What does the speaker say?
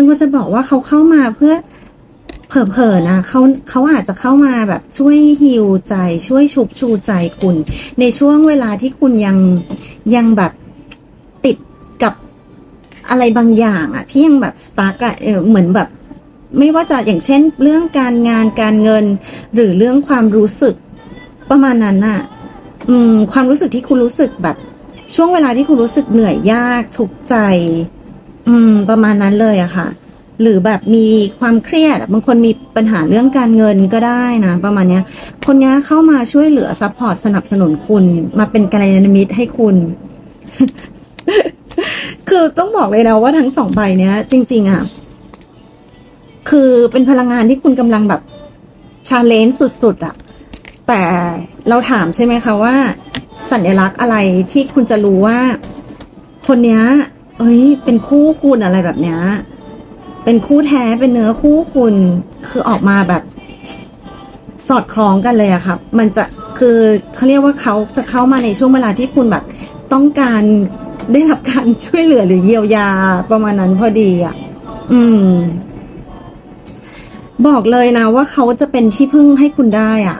ซึ่งก็จะบอกว่าเขาเข้ามาเพื่อเผลอๆนะเขาเขาอาจจะเข้ามาแบบช่วยฮิวใจ ช่วยชุบชูใจคุณ ในช่วงเวลาที่คุณยังยังแบบติดกับอะไรบางอย่างอะที่ยังแบบสตาร์กอะเออเหมือนแบบ ไม่ว่าจะอย่างเช่น เรื่องการงานการเงิน หรือเรื่องความรู้สึกประมาณนั้นน่ะอืม ความรู้สึกที่คุณรู้สึกแบบ ช่วงเวลาที่คุณรู้สึกเหนื่อยยากทุกใจ อืม ประมาณนั้นเลยอะค่ะ หรือแบบมีความเครียดบางคนมีปัญหาเรื่องการเงินก็ได้นะ ประมาณเนี้ย คนนี้เข้ามาช่วยเหลือซัพพอร์ตสนับสนุนคุณ มาเป็นกัลยาณมิตรให้คุณ คือต้องบอกเลยนะว่าทั้งสองใบเนี้ย จริง ๆอะคือเป็นพลังงานที่คุณกำลังแบบชาเลนจ์สุด ๆอะแต่เราถามใช่ไหมคะว่า สัญลักษณ์อะไรที่คุณจะรู้ว่า คนนี้ เอ้ย เป็นคู่คุณอะไรแบบเนี้ย เป็นคู่แท้เป็นเนื้อคู่คุณ คือออกมาแบบ สอดคล้องกันเลยอะครับ มันจะคือเขาเรียกว่าเขาจะเข้ามาในช่วงเวลาที่คุณแบบ ต้องการได้รับการช่วยเหลือหรือเยียวยาประมาณนั้นพอดีอะอืม บอกเลยนะว่าเขาจะเป็นที่พึ่งให้คุณได้อะ